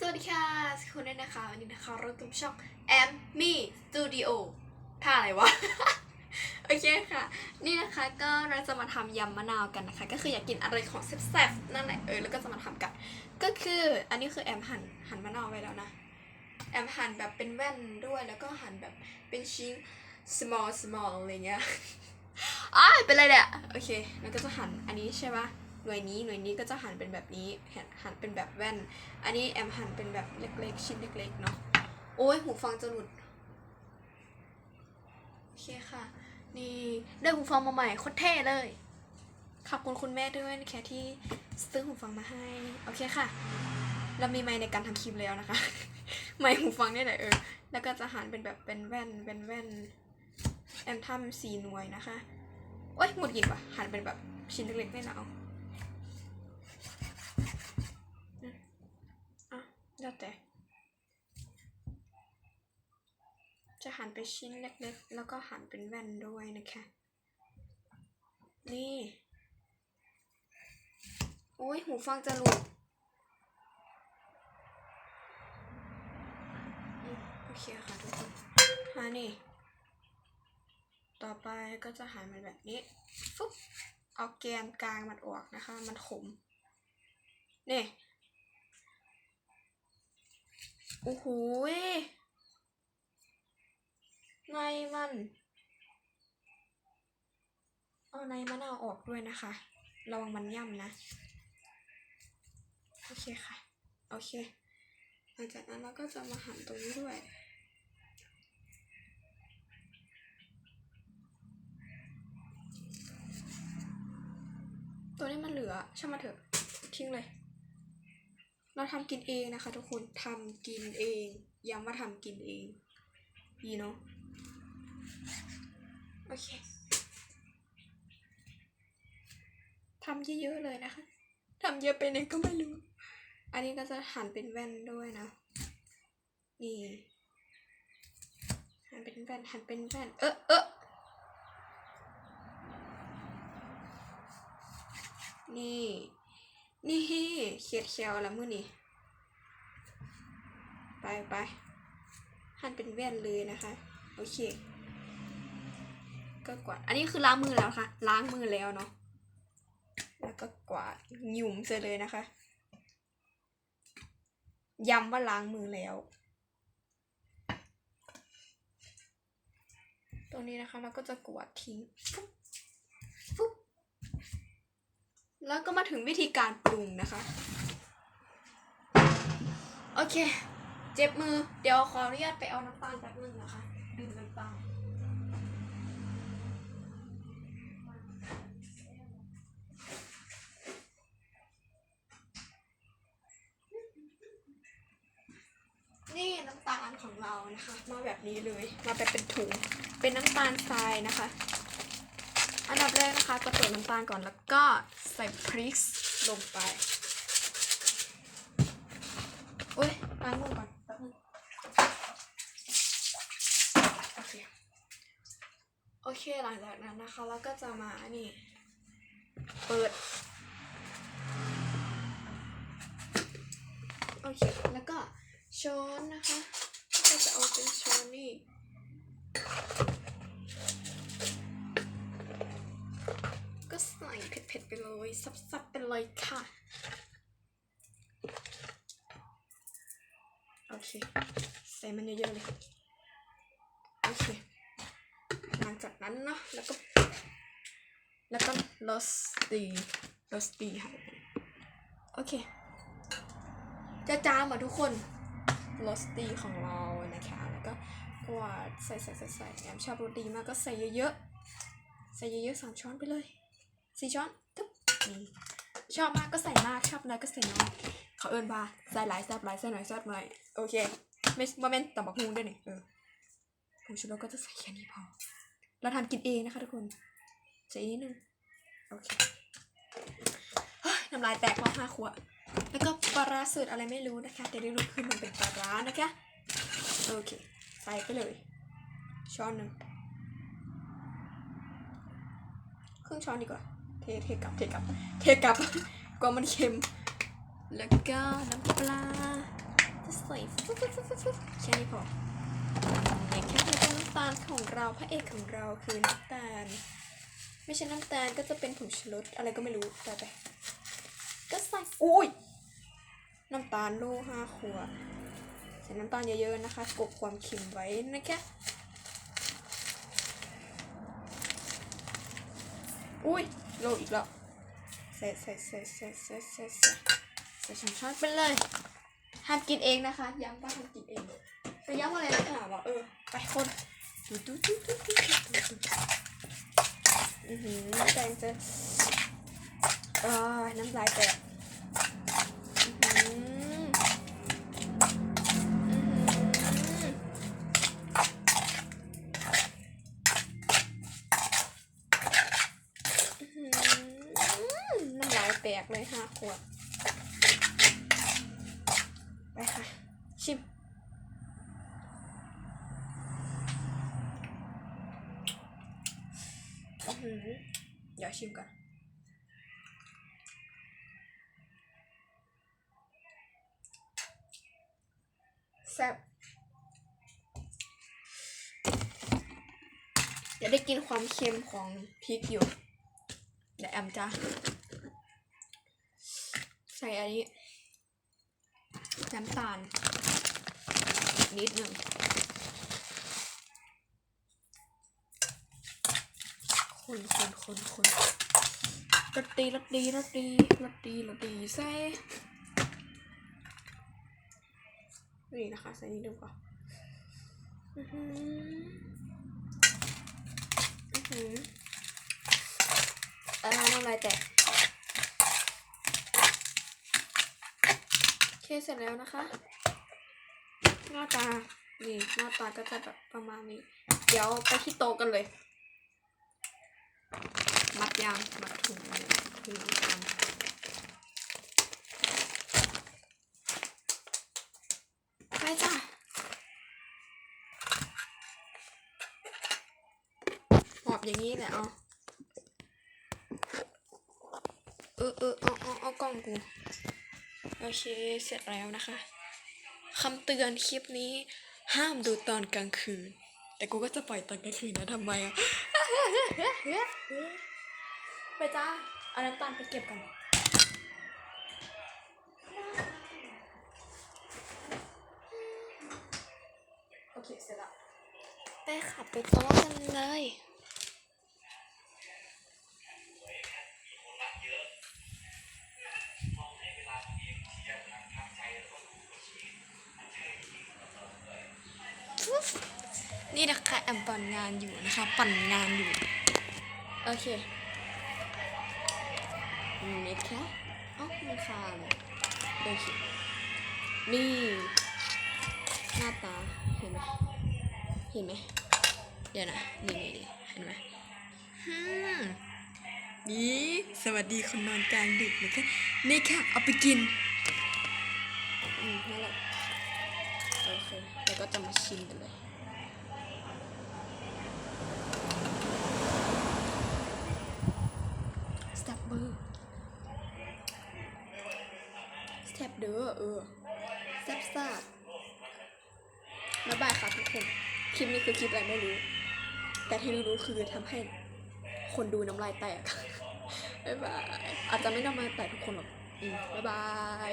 สวัสดีค่ะคุณด้วยนะคะ วันนี้นะคะเราตุ้มช่องแอมมี่สตูดิโอท่าอะไรวะ โอเคค่ะ นี่นะคะก็เราจะมาทำยำมะนาวกันนะคะ ก็คืออยากกินอะไรของแซ่บๆนั่นแหละเออแล้วก็จะมาทำกัน ก็คืออันนี้คือแอมหั่นหั่นมะนาวไว้แล้วนะ แอมหั่นแบบเป็นแว่นด้วยแล้วก็หั่นแบบเป็นชิ้น small small อะไรเงี้ยอ้าเป็นไรเนี่ยโอเค แล้วก็จะหั่นอันนี้ใช่ปะ น่วยนี้หน่วยนี้ก็จะหั่นเป็นแบบนี้หั่นหันเป็นแบบแว่น อันนี้แอมหั่นเป็นแบบเล็กๆ ชิ้นเล็กๆเนาะโอ้ยหูฟังจะหลุดโอเคค่ะ นี่ได้หูฟังมาใหม่โคตรเท่เลยขอบคุณคุณแม่ด้วยนะคะที่ซื้อหูฟังมาให้โอเคค่ะ เรามีไมค์ในการทำคลิปแล้วนะคะ ไมค์หูฟังนี่แหละเออแล้วก็จะหันเป็นแบบเป็นแว่นเป็นแว่นแอมทำสีหน่วยนะคะโอ้ยหงุดหงิดว่ะหันเป็นแบบชิ้นเล็กๆไม่หนาวอะ แล้วแต่ จะหั่นเป็นชิ้นเล็กๆ แล้วก็หั่นเป็นแว่นด้วยนะคะ นี่โอ้ยหูฟังจะหลุด โอเคค่ะทุกคนมานี่ ต่อไปก็จะหั่นมันแบบนี้ฟุ๊บเอาแกนกลางมันออกนะคะ มันขมนี่ โอ้โหในมันเอาในมะนาวออกด้วยนะคะระวังมันย่ำนะ โอเคค่ะ โอเค หลังจากนั้นเราก็จะมาหั่นตรงนี้ด้วยตัวนี้มันเหลือช่างมาเถอะทิ้งเลย เราทำกินเองนะคะ ทุกคนทำกินเองย้ำว่าทำกินเองดีเนาะโอเคทำเยอะๆเลยนะคะทำเยอะไปไหนก็ไม่รู้ อันนี้ก็จะหันเป็นแว่นด้วยนะ นี่หันเป็นแว่นหันเป็นแว่น เออเออนี่ นี่เขียดเขียวแล้วมือนี่ไปไปหั่นเป็นแว่นเลยนะคะ โอเค ก็กวาด อันนี้คือล้างมือแล้วค่ะ ล้างมือแล้วเนาะ แล้วก็กวาดหยุ่มเสร็จเลยนะคะ ย้ำว่าล้างมือแล้ว ตรงนี้นะคะเราก็จะกวาดทิ้งฟุ๊บฟุ๊บ แล้วก็มาถึงวิธีการปรุงนะคะ โอเค เจ็บมือ เดี๋ยวขออนุญาตไปเอาน้ำตาลแป๊บนึงนะคะ ดื่มน้ำตาลนี่น้ำตาลของเรานะคะ มาแบบนี้เลย มาแบบเป็นถุง เป็นน้ำตาลทรายนะคะ อันดับแรกนะคะก็เติมน้ำตาลก่อนแล้วก็ ใส่พริกลงไปอุ้ยล้างมือก่อนแป๊บนึงโอเค โอเค หลังจากนั้นนะคะ เราก็จะมานี่ เปิด โอเค แล้วก็ช้อนนะคะ ก็จะเอาเป็นช้อนนี่ ก็ใส่เผ็ดๆไปเลย ซับๆไปเลยค่ะ โอเค ใส่มันเยอะๆเลย โอเค หลังจากนั้นเนาะ แล้วก็ แล้วก็โรสตีโรสตีค่ะ โอเค จะจามอะทุกคนโรสตีของเรานะคะ แล้วก็กวาดใส่ใส่ใส่ใส่แอมชอบโรตีมากก็ใส่เยอะๆ ใส่เยอะๆสามช้อนไปเลย สี่ช้อนตึ๊บนี่ชอบมากก็ใส่มากชอบน้อยก็ใส่น้อยเขาเอิญว่าใส่หลายแซ่บหลายใส่หน่อยแซ่บหน่อยโอเคไม่โมเมนต์ต่ำบักฮุงด้วยนี่เออผงชูรสก็จะใส่แค่นี้พอ เราทำกินเองนะคะทุกคนใส่นิดนึงโอเคเฮ้ยน้ำลายแตกรอบห้าขวดแล้วก็ปลาร้าสูตรอะไรไม่รู้นะคะ แต่ได้รู้คือมันเป็นปลาร้านะคะ โอเค ใส่ไปเลย ช้อนหนึ่งครึ่งช้อนดีกว่า เทเทกลับเทกลับเทกลับกลัวมันเค็ม แล้วก็น้ำปลาก็ใส่ฟึ๊บฟึ๊บฟึ๊บฟึ๊บแค่นี้พอเนี่ยแค่แล้ก็น้ำตาลของเราพระเอกของเราคือน้ำตาล ไม่ใช่น้ำตาลก็จะเป็นผงชูรสอะไรก็ไม่รู้ต่อไปก็ใส่อุ้ยน้ำตาลโลห้าขวดใส่น้ำตาลเยอะๆนะคะกบความเค็มไว้นะคะอุ้ย โลอีกแล้วใส่ใส่ใส่ใส่ใส่ใส่ใส่ใส่ช้อนๆไปเลยห้ามกินเองนะคะ ย้ำว่าห้ามกินเองแต่ย้ำอะไรนะถามว่าเออ ไปคนดูดูดูดูดูดูดูอือหือแตงจะอ่าน้ำลายแตก ตกเลยห้าขวด ไปค่ะ ชิมอื้อหือเดี๋ยวชิมก่อนแซ่บเดี๋ยวได้กินความเค็มของพริกอยู่เดี๋ยวแอมจะ ใส่อันนี้น้ำตาล นิดหนึ่งคนคนคนคนรสดีรสดีรสดีรสดีรสดีใส่นี่นะคะใส่นิดนึงก่อนอือหืออือหืออ่าน้ำลายแตกโอ เคเสร็จแล้วนะคะ หน้าตา นี่หน้าตาก็จะแบบประมาณนี้ เดี๋ยวไปที่โต๊ะกันเลย มัดยาง มัดถุงเนี่ยถุงน้ำตาลไปจ้ะหอบอย่างนี้แหละเอาเออเออเอาเอาเอากล้องกู โอเค เสร็จแล้วนะคะคำเตือนคลิปนี้ ห้ามดูตอนกลางคืน แต่กูก็จะปล่อยตอนกลางคืนนะทำไมอะ ไปจ้า เอาน้ำตาลไปเก็บกันโอเค เสร็จละไปขับไปโต๊ะกันเลย ปั่นงานอยู่นะคะ ปั่นงานอยู่ โอเคนี่ค่ะเอ้ามันคาเลยโอเคนี่หน้าตาเห็นไหมเห็นไหมเดี๋ยวนะนี่นี่นี่เห็นไหมฮึมนี่สวัสดีคนนอนกลางดึกนะคะนี่ค่ะเอาไปกินอืมนั่นแหละโอเคแล้วก็จะมาชิมกันเลย สแตป เบอร์สแตปเด้อเออแซ่บซ่าบ๊ายบายค่ะทุกคน คลิปนี้คือคลิปอะไรไม่รู้ แต่ที่รู้ๆคือทำให้คนดูน้ำลายแตก บ๊ายบาย อาจจะไม่น้ำลายแตกทุกคนหรอกอืมบ๊ายบาย